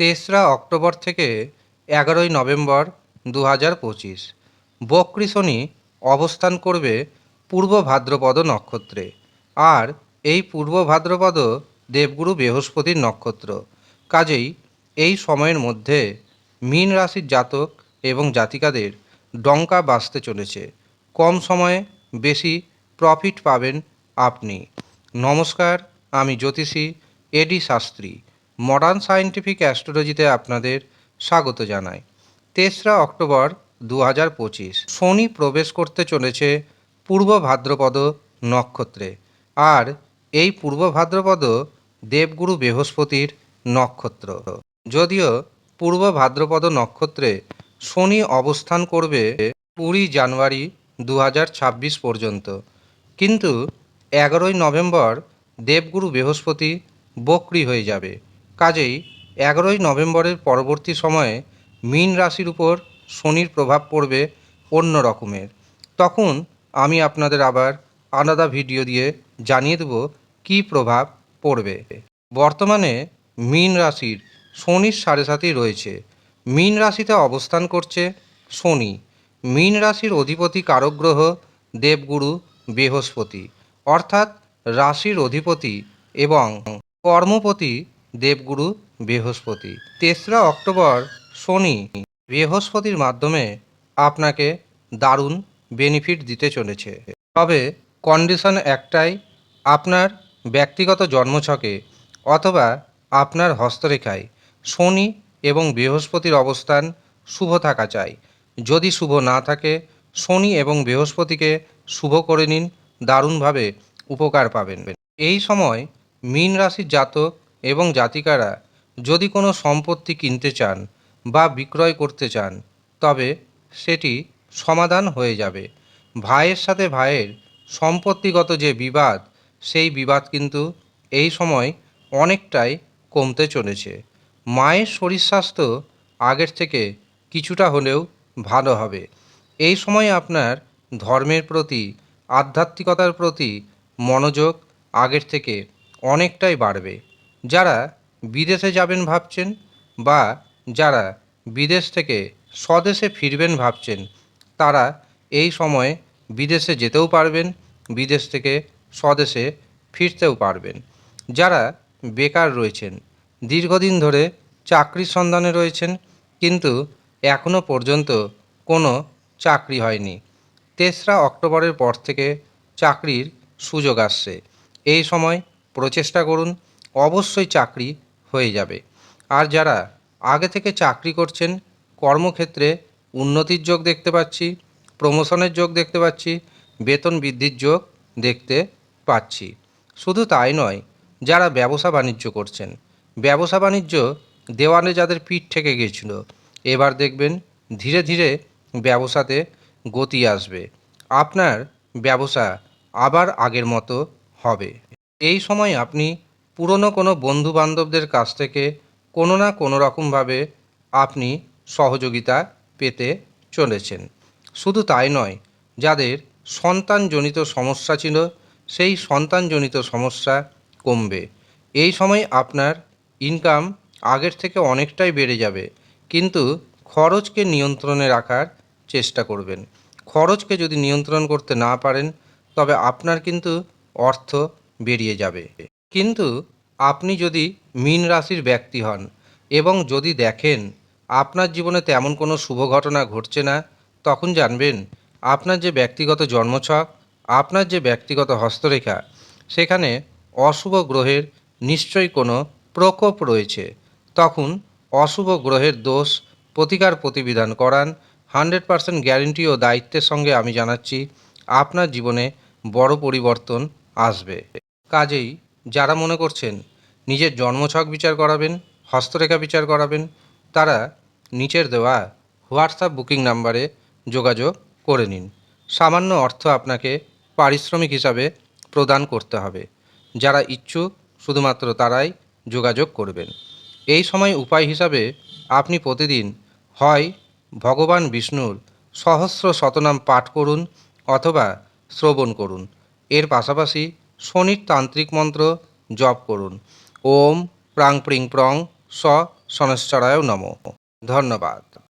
তেসরা অক্টোবর থেকে এগারোই নভেম্বর দু হাজার পঁচিশ। বক্রী শনি অবস্থান করবে পূর্ব ভাদ্রপদ নক্ষত্রে। আর এই পূর্ব ভাদ্রপদ দেবগুরু বৃহস্পতির নক্ষত্র। কাজেই এই সময়ের মধ্যে মীন রাশির জাতক এবং জাতিকাদের ডঙ্কা বাঁচতে চলেছে। কম সময়ে বেশি প্রফিট পাবেন আপনি। নমস্কার, আমি জ্যোতিষী এডি শাস্ত্রী। মডার্ন সায়েন্টিফিক অ্যাস্ট্রোলজিতে আপনাদের স্বাগত জানাই। তেসরা অক্টোবর দু হাজার পঁচিশ, শনি প্রবেশ করতে চলেছে পূর্ব ভাদ্রপদ নক্ষত্রে। আর এই পূর্ব ভাদ্রপদ দেবগুরু বৃহস্পতির নক্ষত্র। যদিও পূর্ব ভাদ্রপদ নক্ষত্রে শনি অবস্থান করবে কুড়ি জানুয়ারি দু হাজার ছাব্বিশ পর্যন্ত। কিন্তু এগারোই নভেম্বর দেবগুরু বৃহস্পতি বক্রি হয়ে যাবে। কাজেই এগারোই নভেম্বরের পরবর্তী সময়ে মীন রাশির উপর শনির প্রভাব পড়বে অন্য রকমের। তখন আমি আপনাদের আবার আলাদা ভিডিও দিয়ে জানিয়ে দেব কী প্রভাব পড়বে। বর্তমানে মীন রাশির শনির সাড়ে সাথেই রয়েছে। মীন রাশিতে অবস্থান করছে শনি। মীন রাশির অধিপতি কারক গ্রহ দেবগুরু বৃহস্পতি। অর্থাৎ রাশির অধিপতি এবং কর্মপতি দেবগুরু বৃহস্পতি। তেসরা অক্টোবর, শনি। বৃহস্পতির মাধ্যমে আপনাকে দারুণ বেনিফিট দিতে চলেছে। তবে কন্ডিশন একটাই, আপনার ব্যক্তিগত জন্মছকে অথবা আপনার হস্তরেখায় শনি এবং বৃহস্পতির অবস্থান শুভ থাকা চাই। যদি শুভ না থাকে, শনি এবং বৃহস্পতিকে শুভ করে নিন, দারুণভাবে উপকার পাবেন। এই সময় মীন রাশির জাতক এবং জাতিকারা যদি কোনো সম্পত্তি কিনতে চান বা বিক্রয় করতে চান, তবে সেটি সমাধান হয়ে যাবে। ভাইয়ের সাথে ভাইয়ের সম্পত্তিগত যে বিবাদ, সেই বিবাদ কিন্তু এই সময় অনেকটাই কমতে চলেছে। মায়ের শরীর স্বাস্থ্য আগের থেকে কিছুটা হলেও ভালো হবে। এই সময় আপনার ধর্মের প্রতি, আধ্যাত্মিকতার প্রতি মনোযোগ আগের থেকে অনেকটাই বাড়বে। যারা বিদেশে যাবেন ভাবছেন বা যারা বিদেশ থেকে স্বদেশে ফিরবেন ভাবছেন, তারা এই সময়ে বিদেশে যেতেও পারবেন, বিদেশ থেকে স্বদেশে ফিরতেও পারবেন। যারা বেকার রয়েছেন, দীর্ঘদিন ধরে চাকরির সন্ধানে রয়েছেন, কিন্তু এখনও পর্যন্ত কোনো চাকরি হয়নি। তেসরা অক্টোবরের পর থেকে চাকরির সুযোগ আসছে। এই সময় প্রচেষ্টা করুন অবশ্যই চাকরি হয়ে যাবে। আর যারা আগে থেকে চাকরি করছেন, কর্মক্ষেত্রে উন্নতির যোগ দেখতে পাচ্ছি, প্রমোশনের যোগ দেখতে পাচ্ছি, বেতন বৃদ্ধির যোগ দেখতে পাচ্ছি। শুধু তাই নয়, যারা ব্যবসা বাণিজ্য করছেন, ব্যবসা বাণিজ্য দেওয়ালে যাদের পিঠ থেকে গিয়েছিল, এবার দেখবেন ধীরে ধীরে ব্যবসাতে গতি আসবে। আপনার ব্যবসা আবার আগের মতো হবে। এই সময় আপনি পুরনো কোনো বন্ধু বান্ধবদের কাছ থেকে কোনো না কোনো রকমভাবে আপনি সহযোগিতা পেতে চলেছেন। শুধু তাই নয়, যাদের সন্তানজনিত সমস্যা ছিল, সেই সন্তানজনিত সমস্যা কমবে। এই সময় আপনার ইনকাম আগের থেকে অনেকটাই বেড়ে যাবে, কিন্তু খরচকে নিয়ন্ত্রণে রাখার চেষ্টা করবেন। খরচকে যদি নিয়ন্ত্রণ করতে না পারেন, তবে আপনার কিন্তু অর্থ বেরিয়ে যাবে। কিন্তু আপনি যদি মীন রাশির ব্যক্তি হন এবং যদি দেখেন আপনার জীবনে তেমন কোনো শুভ ঘটনা ঘটছে না, তখন জানবেন আপনার যে ব্যক্তিগত জন্মছক, আপনার যে ব্যক্তিগত হস্তরেখা, সেখানে অশুভ গ্রহের নিশ্চয়ই কোনো প্রকোপ রয়েছে। তখন অশুভ গ্রহের দোষ প্রতিকার প্রতিবিধান করান। হান্ড্রেড পারসেন্ট গ্যারেন্টি ও দায়িত্বের সঙ্গে আমি জানাচ্ছি, আপনার জীবনে বড় পরিবর্তন আসবে। কাজেই যারা মনে করছেন নিজের জন্মছক বিচার করাবেন, হস্তরেখা বিচার করাবেন, তারা নিচের দেওয়া হোয়াটসঅ্যাপ বুকিং নাম্বারে যোগাযোগ করে নিন। সামান্য অর্থ আপনাকে পারিশ্রমিক হিসাবে প্রদান করতে হবে। যারা ইচ্ছুক, শুধুমাত্র তারাই যোগাযোগ করবেন। এই সময় উপায় হিসাবে আপনি প্রতিদিন হয় ভগবান বিষ্ণুর সহস্র শতনাম পাঠ করুন অথবা শ্রবণ করুন। এর পাশাপাশি শনির তান্ত্রিক মন্ত্র জপ করুন। ওম প্রাং প্রিং প্রং স সনশ্চরায় নম। ধন্যবাদ।